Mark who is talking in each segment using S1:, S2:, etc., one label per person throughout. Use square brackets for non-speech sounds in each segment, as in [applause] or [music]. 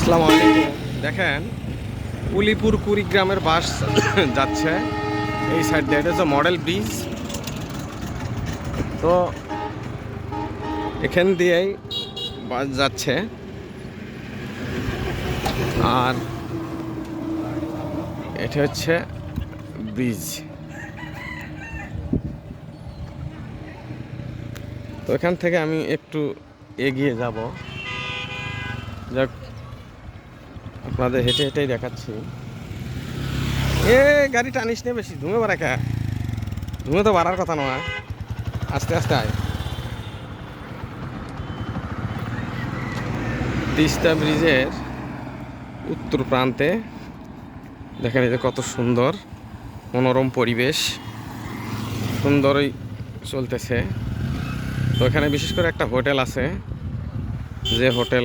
S1: আসসালামু আলাইকুম। দেখেন, উলিপুর কুড়িগ্রামের বাস [coughs] যাচ্ছে। এই সাইড দিয়ে, এটা হচ্ছে মডেল ব্রিজ তো এখান দিয়েই বাস যাচ্ছে। আর এটা হচ্ছে ব্রিজ তো এখান থেকে আমি একটু এগিয়ে যাব। যাক আপনাদের হেঁটে হেঁটেই দেখাচ্ছি। এ, গাড়ি টানিস নে বেশি, ধুমে বাড়া কে? ধুমে তো বাড়ার কথা নয়। আস্তে আস্তে আয়। তিস্তা ব্রিজের উত্তর প্রান্তে দেখেন এই যে কত সুন্দর, মনোরম পরিবেশ। সুন্দরই চলতেছে। তো এখানে বিশেষ করে একটা হোটেল আছে, যে হোটেল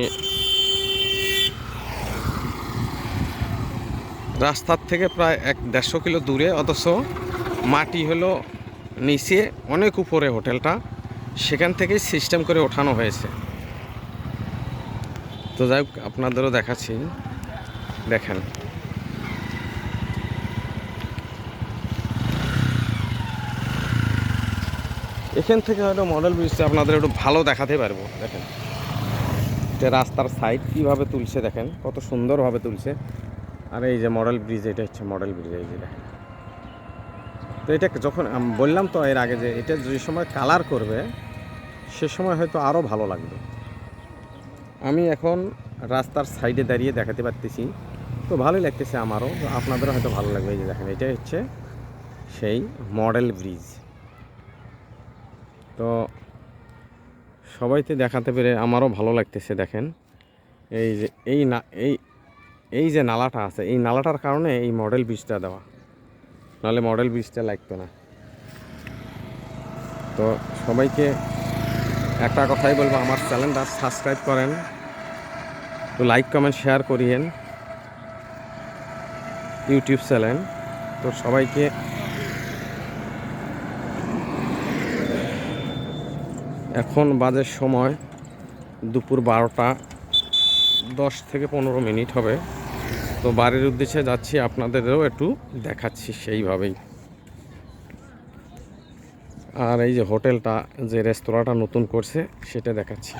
S1: রাস্তার থেকে প্রায় এক দেড়শো কিলো দূরে অথচ মাটি হলো নিচে অনেক উপরে হোটেলটা। সেখান থেকেই সিস্টেম করে ওঠানো হয়েছে। তো যাই হোক, আপনাদেরও দেখাচ্ছি। দেখেন। এখান থেকে হয়তো মডেল ব্রিজটা আপনাদের একটু ভালো দেখাতে পারব। দেখেন। যে রাস্তার সাইড কীভাবে তুলছে, দেখেন। কত সুন্দরভাবে তুলছে। আর এই যে মডেল ব্রিজ এটা হচ্ছে মডেল ব্রিজ এই যে দেখেন। তো এটা যখন বললাম তো এর আগে যে এটা যে সময় কালার করবে, সে সময় হয়তো আরও ভালো লাগবে। আমি এখন রাস্তার সাইডে দাঁড়িয়ে দেখাতে পারতেছি। তো ভালোই লাগতেছে আমারও আপনাদেরও হয়তো ভালো লাগবে। এই যে দেখেন এটা হচ্ছে সেই মডেল ব্রিজ তো সবাইতে দেখাতে পেরে আমারও ভালো লাগতেছে, দেখেন। এই যে, এই না, এই এই যে নালাটা আছে, এই নালাটার কারণে এই মডেল ব্রিজটা দেওয়া। নাহলে মডেল ব্রিজটা লাগতো না। তো সবাইকে একটা কথাই বলব, আমার চ্যানেলটা সাবস্ক্রাইব করেন তো লাইক কমেন্ট শেয়ার করিয়েন ইউটিউব চ্যানেল তো সবাইকে এখন বাজে সময়, দুপুর বারোটা, দশ থেকে পনেরো মিনিট হবে। তো বাড়ির উদ্দেশ্যে যাচ্ছি, আপনাদেরও একটু দেখাচ্ছি সেইভাবেই। আর এই যে হোটেলটা, যে রেস্তোরাঁটা নতুন করছে, সেটা দেখাচ্ছি।